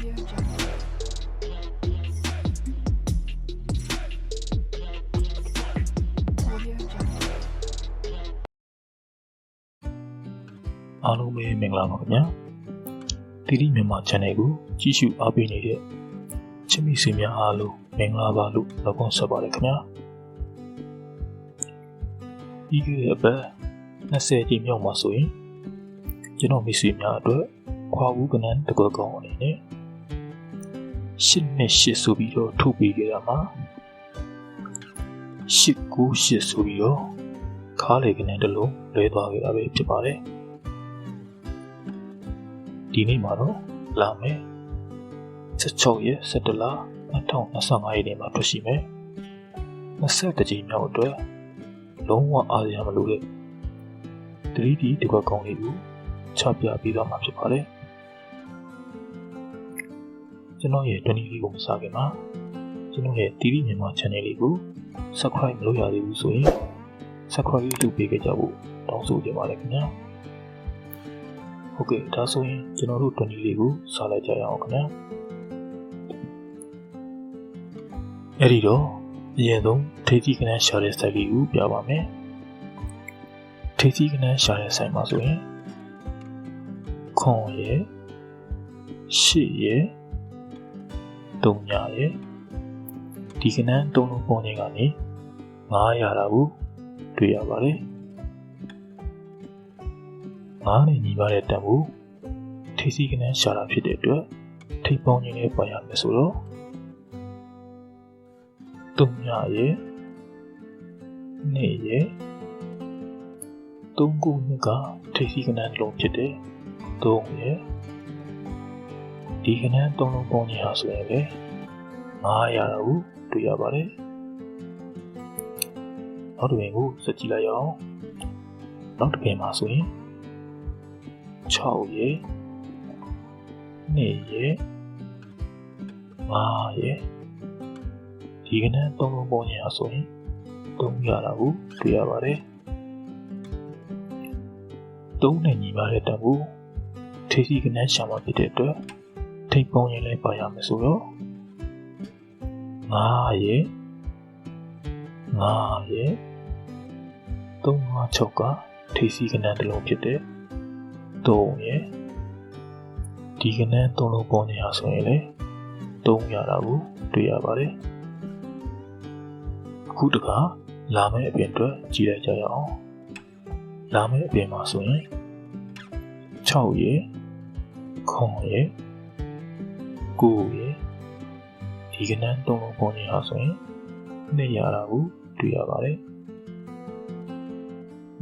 အားလုံးပဲမင်္ဂလာပါခင်ဗျာတိတိမြန်မာ channel ကိုကြည့်ရှုအားပေးနေတဲ့ချစ်မိတ်ဆွေများအားလုံးမင်္ဂလာပါလို့နှုတ်ခွန်းဆက်ပါတယ်ခင်ဗျာဒီကနေ့အပတ်20ကြိမ်မြောက်မှာဆိုရင်ကျွန်တော်မိတ်ဆွေများအတွက်ခွာဦးကနန်းတကွက်ကောင်အနေနဲ့ ရှစ်နဲ့ရှစ်ဆိုပြီးတော့ထုတ်ပေးကြတာမှာရှစ်ကိုရှစ်ဆိုပြီးတော့ခါးလေကနန်းတစ်လုံးလွဲသွားခဲ့တာပဲဖြစ်ပါတယ်ဒီနေ့မှာတော့လာမယ်16ရက်17လ2025ရက်နေ့မှာတွေ့ရှိမယ်20ကြိမ်မြောက်အတွက်လုံးဝအားရမလို့တဲ့ 3D တကွက်ကောင်းလေးကိုချပြပေးသွားမှာဖြစ်ပါတယ် ကျွန်တော်ရဲ့20လေးကိုမစခင်မှာကျွန်တော်ရဲ့ TV မြန်မာ channel လေးကို subscribe မလုပ်ရသေးဘူးဆိုရင် subscribe လုပ်ပေးကြဖို့တောင်းဆိုချင်ပါတယ်ခင်ဗျာဟုတ်ကဲ့ဒါဆိုရင်ကျွန်တော်တို့20လေးကိုစားလိုက်ကြရအောင်ခင်ဗျာအဲ့ဒီတော့အရင်ဆုံးထေးကြီးကနန်းရှာတဲ့စိုက်လေးကိုပြပါမယ်ထေးကြီးကနန်းရှာတဲ့စိုက်မှာဆိုရင်ခွန်ရယ်ရှစ်ရ ယ်တုံညာရယ်ဒီကနန်းသုံးလုံးပုံနေကနေ900တာကိုတွေ့ရပါတယ်ငားနဲ့ညီပါတဲ့တံမိုးထိစီကနန်းရှာတာဖြစ်တဲ့အတွက်ထိပ်ပေါင်းကြီးနဲ့ပွားရမယ်ဆိုတော့တုံညရဲ့နေ့ရဲ့သုံးခုနှစ်ကထိစီကနန်းလုံးဖြစ်တဲ့သုံးရဲ့ ဒီကနန်းသုံးလုံးပေါင်းကြီးဟာဆိုရင်လေ900ရာကိုတွေ့ရပါတယ်နောက်တစ်ပင်ကိုစက်ကြည့်လိုက်ရအောင်နောက်တစ်ပင်မှာဆိုရင်6ရယ်2ရယ်5ရယ်ဒီကနေ့သုံးလုံးပုံညာဆိုရင်300တာကိုတွေ့ရပါတယ်3နဲ့ညီပါတဲ့တဘူထေစီကနေ့ရှာမှာဖြစ်တဲ့အတွက် ထိပ်ပုံရင်လည်းပါရမယ်ဆိုတော့5ရယ်5ရယ်356ကထေစီကနေ့တစ်လုံးဖြစ်တဲ့3ရယ်ဒီကနေ့3လုံးပေါ်နေရဆိုရင်လေ300တာကိုတွေ့ရပါတယ်အခုတခါလာမယ့်အပြင်အတွက်ကြည့်လိုက်ကြရအောင်လာမယ့်အပြင်မှာဆိုရင်6ရယ်ခွန်ရ ယ်9ရယ်ဒီကနေ့3လုံးပေါ်နေရဆိုရင်200တာကိုတွေ့ရပါတယ်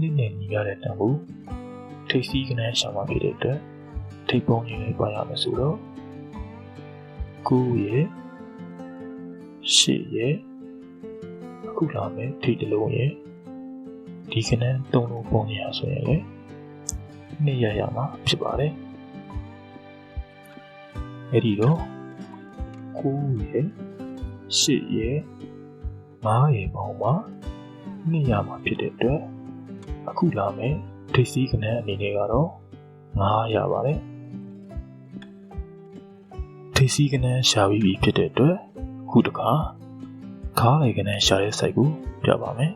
နေ့နဲ့ညီရတဲ့တန်ဖိုးထိပ်စီးကနန်းရှာမှာဖြစ်တဲ့အတွက်ထိပ်ပုံးကြီးလေးပါရမယ်ဆိုတော့9ရယ်10ရယ်အခုလာမယ်ထိပ်တစ်လုံးရယ်ဒီကနန်း3လုံးပုံနေရဆိုရင်လည်းနှစ်ရရမှာဖြစ်ပါတယ် အဲ့ဒီတော့9ရယ်10ရယ်9ရယ်ပေါင်းမှာနှစ်ရမှာဖြစ်တဲ့အတွက်အခုလာမယ်ထိပ်စီးကနန်းအနေနဲ့ကတော့900ရပါတယ်ထိပ်စီးကနန်းရှာပြီးပြီဖြစ်တဲ့အတွက်ခုတခါခါးလေကနန်းရှာတဲ့ site ကိုပြပါမယ်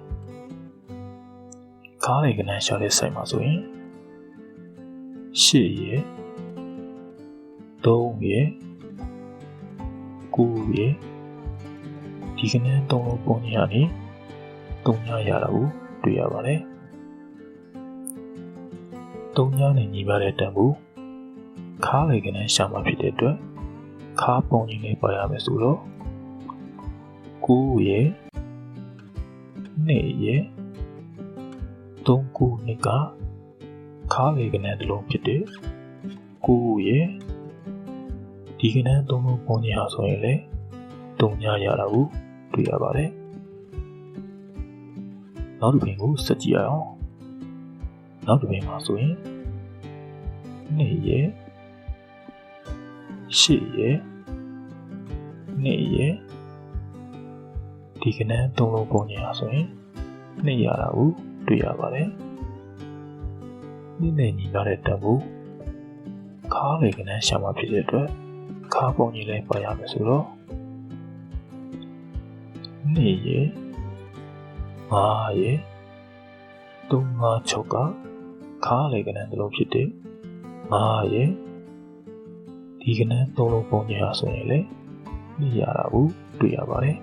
ခါးလေကနန်းရှာတဲ့ site မှာဆိုရင်8ရယ် 3ရယ်9ရယ်ဒီကနန်း3လုံးပုံနေရနေ300ရတာကိုတွေ့ရပါတယ်သုံးညနဲ့ညီပါတဲ့တန်ဖိုးခါးလေကနန်းရှာမှာဖြစ်တဲ့အတွက်ခါးပုံကြီးလေးပါရမယ်ဆိုတော့9ရယ်2ရယ်3ခုနှစ်ကခါးလေကနန်းတစ်လုံးဖြစ်တဲ့9ရယ် ဒီကနန်းသုံးလုံးပုံကြီးဟာဆိုရင်လေ3ညရတာကိုတွေ့ရပါတယ်နောက်တစ်ပင်ကိုစက်ကြည့်ရအောင်နောက်တစ်ပင်မှာဆိုရင်2ရယ်8ရယ်2ရယ်ဒီကနေ့သုံးလုံးပုံညာဆိုရင်2ရတာကိုတွေ့ရပါတယ်နေ့နဲ့ညီလာတဲ့တန်ဖိုးခါးလေကနေ့ရှာမှာဖြစ်တဲ့အတွက် ခါပုံကြီးလည်းပါရမယ်ဆိုတော့နေရငါရ3 5 6ကခါလေကနန်းတစ်လုံးဖြစ်တဲ့ငါရဒီကနန်းသုံးလုံးပုံကြီးဟာဆိုရင်လေနေရတာကိုတွေ့ရပါတယ်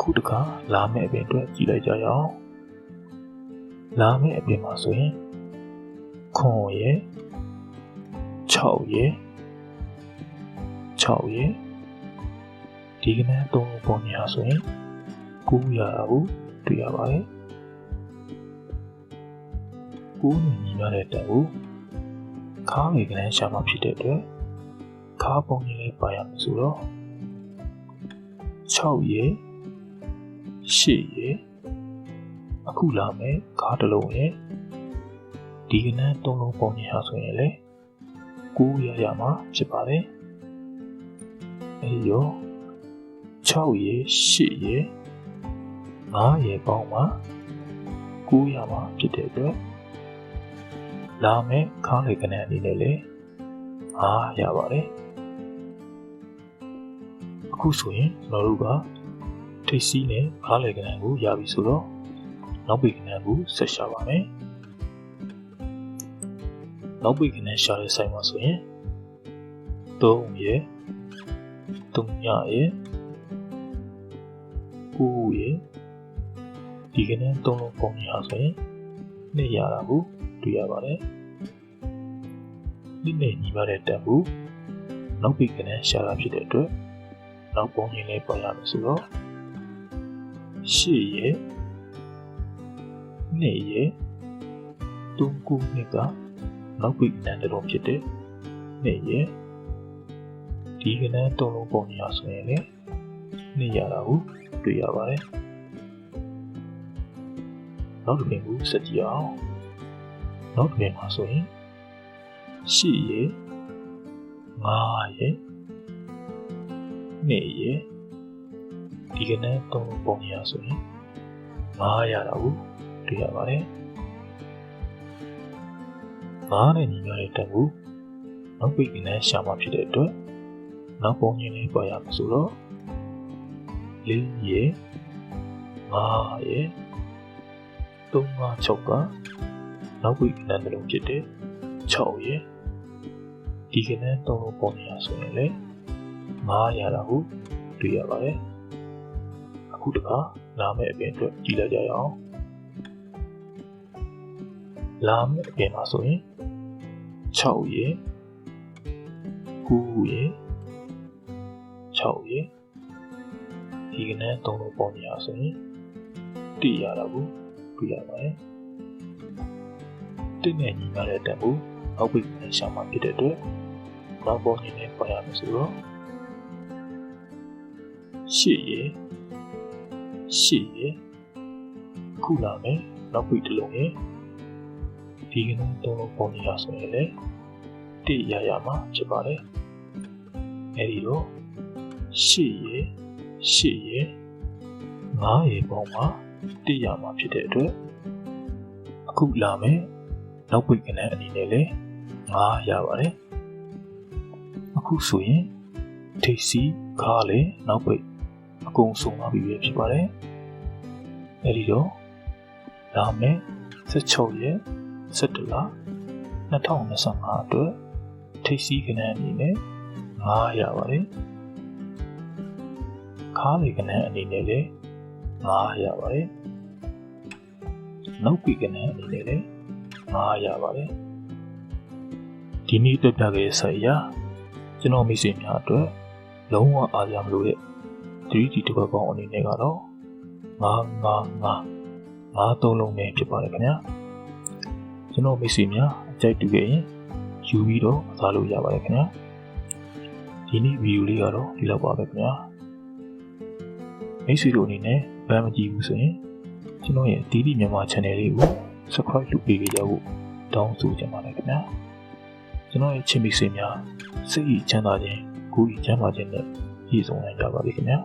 ခုတခါလာမယ့်အပြင်အတွက်ကြည့်လိုက်ကြရအောင်လာမယ့်အပြင်မှာဆိုရင်ခွန်ရ6ရ 6ရဒီကနေ့သုံးလုံးပုံညာဆိုရင်9ရတာကိုတွေ့ရပါတယ်9ညီညီရတဲ့တက်ကိုခါးငယ်ကလေးရှာမှဖြစ်တဲ့အတွက်ခါးပုံကြီးလေးပါရမယ်ဆိုတော့6ရ8ရအခုလာမယ်ခါးတစ်လုံးရဒီကနေ့သုံးလုံးပုံညာဆိုရင်လေ9ရရမှာဖြစ်ပါတယ် အဲဒီရော6ရေ8ရေ9ရေပေါင်းမှာ9ရမှာဖြစ်တဲ့အတွက်လာမယ်ခါးလေကနေအနေနဲ့လေ9ရပါတယ်အခုဆိုရင်ကျွန်တော်တို့ကထိပ်စီးနဲ့ခါးလေကနေကိုရပြီဆိုတော့နောက်ပိတ်ကနေကိုဆက်ရှာပါမယ်နောက်ပိတ်ကနေရှာတဲ့ဆိုင်မှာဆိုရင်3ရေ 3ညရေ9ရေဒီကနေ့သုံးလုံးပုံညာဆိုရင်နှစ်ရတာကိုတွေ့ရပါတယ်နှစ်နဲ့ညီမတဲ့တက်ဘူးနောက်ပြီးကနေ့ရှာတာဖြစ်တဲ့အတွက်နောက်ပုံချင်းလေးပေါ်ရမယ်ဆိုတော့ရှေ့ရေနှစ်ရေသုံးခုနှစ်ကနောက်ပြီးကနေ့တစ်လုံးဖြစ်တဲ့နှစ်ရေ ဒီကနေ့သုံးလုံးပုံညာဆိုရင်လည်းနှစ်ရတာကိုတွေ့ရပါတယ်နောက်တစ်ပင်ကိုဆက်ကြည့်အောင်နောက်တစ်ပင်မှာဆိုရင်ရှိရေငါရေနေရေဒီကနေ့သုံးပုံရဆိုရင်ငါရတာကိုတွေ့ရပါတယ်ငါနဲ့ညီမရဲ့တက်ကိုနောက်ပိတ်ကနေရှာမှဖြစ်တဲ့အတွက် နောက်ပုံချင်းလေးပေါ်ရမှာဆိုတော့လေးရေငါရေ3 5 6ကနောက်ဝိကနန်းတစ်လုံးဖြစ်တဲ့6ရေဒီကနေ့3လုံးပေါ်နေရဆိုရင်လေ9ရတာကိုတွေ့ရပါတယ်အခုတခါလာမယ့်အပြင်အတွက်ကြည့်လိုက်ကြရအောင်လာမယ့်အပြင်မှာဆိုရင်6ရေ9ရေ 6ရေဒီကနေ့3လုံးပေါ်နေရဆိုရင်တည်ရတာကိုတွေ့ရပါတယ်တင့်နဲ့ညီမတဲ့တက်ကိုအောက်ပိတ်နဲ့ရှာမှဖြစ်တဲ့အတွက်နောက်ပေါ်နေနဲ့ပေါ်ရမယ်ဆိုတော့ရှေ့ရေရှေ့ရေခုလာမယ်နောက်ပိတ်တစ်လုံးရေဒီကနေ့တော့ပေါ်နေရဆိုရင်လေတိရရမှာဖြစ်ပါတယ်အဲဒီတော့ ရှေ့ရေရှေ့ရေငါးရေပေါင်းမှာတည်ရမှာဖြစ်တဲ့အတွက်အခုလာမယ်နောက်ပိတ်ကနေအနေနဲ့လည်းငါရပါတယ်အခုဆိုရင်ထိပ်စီခါလေနောက်ပိတ်အကုန်ဆုံးသွားပြီပဲဖြစ်ပါတယ်အဲဒီတော့လာမယ်16ရက်17လ2025အတွက်ထိပ်စီကနေအနေနဲ့ငါရပါတယ် ခါလေကနေအနေနဲ့လည်း9ရပါတယ်နောက်ပြီးကနေ့အနေနဲ့လည်း9ရပါတယ်ဒီနေ့တက်ပြခဲ့တဲ့ဆက်အရာကျွန်တော်မိတ်ဆွေများအတွက်လုံးဝအားရမလို့တဲ့ 3D တစ်ပတ်ပေါင်းအနေနဲ့ကတော့9 9 9 9သုံးလုံးပဲဖြစ်ပါတယ်ခင်ဗျာကျွန်တော်မိတ်ဆွေများအကြိုက်တူခဲ့ရင်ယူပြီးတော့အားလို့ရပါတယ်ခင်ဗျာဒီနေ့ဗီဒီယိုလေးကတော့ဒီလောက်ပါပဲခင်ဗျာ မိတ်ဆွေတို့အနေနဲ့ဗန်းမကြည့်ဘူးဆိုရင်ကျွန်တော်ရဲ့ဒီဒီမြန်မာ channel လေးကို subscribe လုပ်ပေးကြဖို့တောင်းဆိုချင်ပါတယ်ခင်ဗျာကျွန်တော်ရဲ့ချစ်မိတ်ဆွေများစိတ်ဤချမ်းသာခြင်းကိုယ်ဤချမ်းသာခြင်းနဲ့ပြည့်စုံနိုင်ကြပါစေခင်ဗျာ